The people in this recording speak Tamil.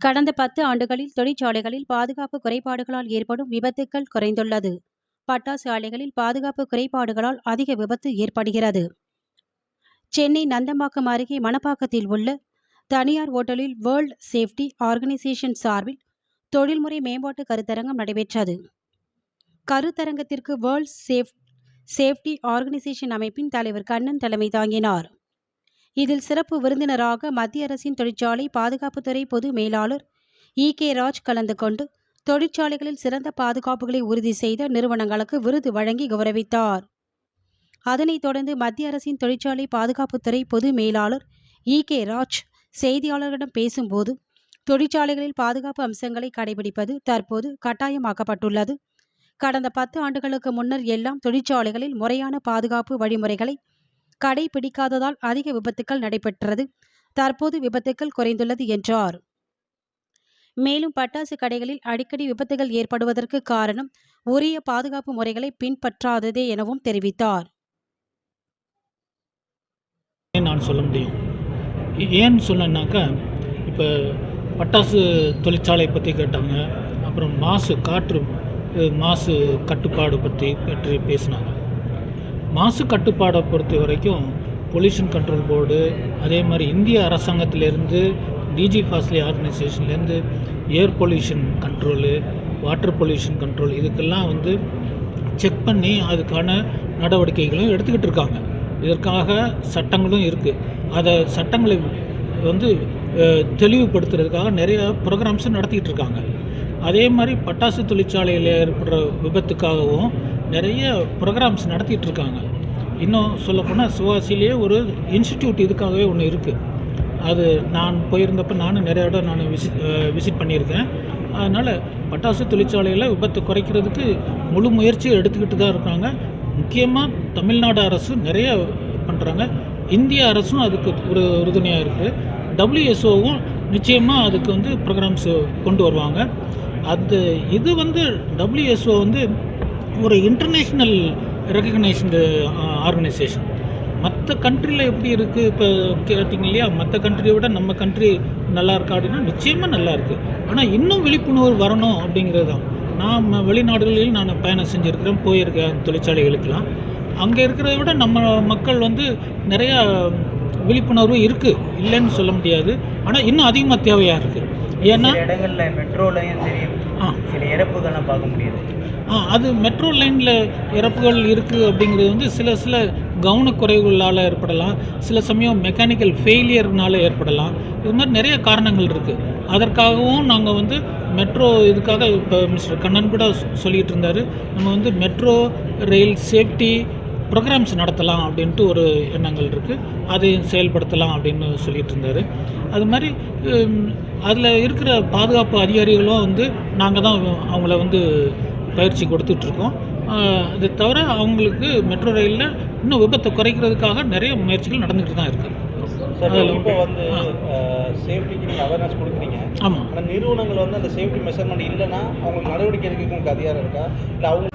கடந்த பத்து ஆண்டுகளில் தொழிற்சாலைகளில் பாதுகாப்பு குறைபாடுகளால் ஏற்படும் விபத்துக்கள் குறைந்துள்ளது. பட்டாசு ஆலைகளில் பாதுகாப்பு குறைபாடுகளால் அதிக விபத்து ஏற்படுகிறது. சென்னை நந்தம்பாக்கம் அருகே மணப்பாக்கத்தில் உள்ள தனியார் ஓட்டலில் வேர்ல்ட் சேஃப்டி ஆர்கனைசேஷன் சார்பில் தொழில்முறை மேம்பாட்டு கருத்தரங்கம் நடைபெற்றது. கருத்தரங்கத்திற்கு வேர்ல்ட் சேஃப் சேஃப்டி ஆர்கனைசேஷன் அமைப்பின் தலைவர் கண்ணன் தலைமை தாங்கினார். இதில் சிறப்பு விருந்தினராக மத்திய அரசின் தொழிற்சாலை பாதுகாப்புத்துறை பொது மேலாளர் இ. கே. ராஜ் கலந்து கொண்டு தொழிற்சாலைகளில் சிறந்த பாதுகாப்புகளை உறுதி செய்த நிறுவனங்களுக்கு விருது வழங்கி கௌரவித்தார். அதனைத் தொடர்ந்து மத்திய அரசின் தொழிற்சாலை பாதுகாப்புத்துறை பொது மேலாளர் இ. கே. ராஜ் செய்தியாளர்களிடம் பேசும்போது தொழிற்சாலைகளில் பாதுகாப்பு அம்சங்களை கடைபிடிப்பது தற்போது கட்டாயமாக்கப்பட்டுள்ளது. கடந்த பத்து ஆண்டுகளுக்கு முன்னர் எல்லாம் தொழிற்சாலைகளில் முறையான பாதுகாப்பு வழிமுறைகளை கடைபிடிக்காததால் அதிக விபத்துக்கள் நடைபெற்றது. தற்போது விபத்துக்கள் குறைந்துள்ளது என்றார். மேலும் பட்டாசு கடைகளில் அடிக்கடி விபத்துகள் ஏற்படுவதற்கு காரணம் உரிய பாதுகாப்பு முறைகளை பின்பற்றாததே எனவும் தெரிவித்தார். நான் சொல்ல முடியும்? ஏன்னு சொன்னேன்னாக்கா இப்போ பட்டாசு தொழிற்சாலை பற்றி கேட்டாங்க அப்புறம் மாசு காற்று மாசு கட்டுப்பாடு பற்றி பற்றி பேசினாங்க. மாசு கட்டுப்பாடை பொறுத்த வரைக்கும் பொல்யூஷன் கண்ட்ரோல் போர்டு அதே மாதிரி இந்திய அரசாங்கத்திலேருந்து DG Fazly ஆர்கனைசேஷன்லேருந்து air pollution control water pollution control இதுக்கெல்லாம் வந்து செக் பண்ணி அதுக்கான நடவடிக்கைகளும் எடுத்துக்கிட்டு இருக்காங்க. இதற்காக சட்டங்களும் இருக்குது அதை சட்டங்களை வந்து தெளிவுபடுத்துறதுக்காக நிறைய ப்ரோக்ராம்ஸும் நடத்திக்கிட்டு இருக்காங்க. அதே மாதிரி பட்டாசு தொழிற்சாலையில் ஏற்படுற விபத்துக்காகவும் நிறைய ப்ரோக்ராம்ஸ் நடத்திட்டு இருக்காங்க இன்னும் சொல்லப்போனால் சிவாசிலேயே ஒரு இன்ஸ்டிடியூட் இதுக்காகவே ஒன்று இருக்குது அது நான் போயிருந்தப்போ நானும் நிறைய இடம் நான் விசிட் விசிட் பண்ணியிருக்கேன். அதனால் பட்டாசு தொழிற்சாலையில் விபத்து குறைக்கிறதுக்கு முழு முயற்சியை எடுத்துக்கிட்டு தான் இருக்காங்க. முக்கியமாக தமிழ்நாடு அரசு நிறைய பண்ணுறாங்க இந்திய அரசும் அதுக்கு ஒரு உறுதுணையாக இருக்குது டபிள்யூஎஸ்ஓவும் நிச்சயமாக அதுக்கு வந்து ப்ரோக்ராம்ஸ் கொண்டு வருவாங்க. அது இது வந்து டபிள்யூஎஸ்ஓ வந்து ஒரு இன்டர்நேஷ்னல் ரெக்கக்னைஸ்டு ஆர்கனைசேஷன் மற்ற கண்ட்ரியில் எப்படி இருக்குது இப்போ கேட்டிங்க இல்லையா மற்ற கண்ட்ரியை விட நம்ம கண்ட்ரி நல்லா இருக்கா அப்படின்னா நிச்சயமாக நல்லா இருக்குது ஆனால் இன்னும் விழிப்புணர்வு வரணும் அப்படிங்கிறது தான் நான் வெளிநாடுகளில் நான் பயணம் செஞ்சுருக்கிறேன் போயிருக்கேன் தொழிற்சாலைகளுக்கெல்லாம். அங்கே இருக்கிறத விட நம்ம மக்கள் வந்து நிறையா விழிப்புணர்வு இருக்குது இல்லைன்னு சொல்ல முடியாது. ஆனால் இன்னும் அதிகமாக தேவையாக இருக்குது ஏன்னா இடங்கள்ல மெட்ரோலையும் சரி ஆ. சில இறப்புகள்லாம் பார்க்க முடியுது. அது மெட்ரோ லைனில் இறப்புகள் இருக்குது அப்படிங்கிறது வந்து சில சில கவனக்குறைவுகளால் ஏற்படலாம். சில சமயம் மெக்கானிக்கல் ஃபெயிலியர்னால ஏற்படலாம். இது மாதிரி நிறைய காரணங்கள் இருக்குது அதற்காகவும் நாங்கள் வந்து மெட்ரோ இதுக்காக இப்போ மிஸ்டர் கண்ணன் கூட சொல்லிகிட்டு இருந்தார். நம்ம வந்து மெட்ரோ ரயில் சேஃப்டி ப்ரோக்ராம்ஸ் நடத்தலாம் அப்படின்ட்டு ஒரு எண்ணங்கள் இருக்குது அதை செயல்படுத்தலாம் அப்படின்னு சொல்லிட்டு இருந்தார். அது மாதிரி அதில் இருக்கிற பாதுகாப்பு அதிகாரிகளும் வந்து நாங்கள் தான் அவங்கள வந்து பயிற்சி கொடுத்துட்ருக்கோம். அது தவிர அவங்களுக்கு மெட்ரோ ரயிலில் இன்னும் விபத்தை குறைக்கிறதுக்காக நிறைய முயற்சிகள் நடந்துகிட்டு தான் இருக்குது இப்போ வந்து. சேஃப்டிக்கு நீங்கள் அவேர்னஸ் கொடுக்குறீங்க. ஆமாம் ஆனால் நிறுவனங்கள் வந்து அந்த சேஃப்டி மெஷர்மெண்ட் இல்லைன்னா அவங்களுக்கு நடவடிக்கை எடுக்க உங்களுக்கு அதிகாரம் இருக்கா? இல்லை அவங்க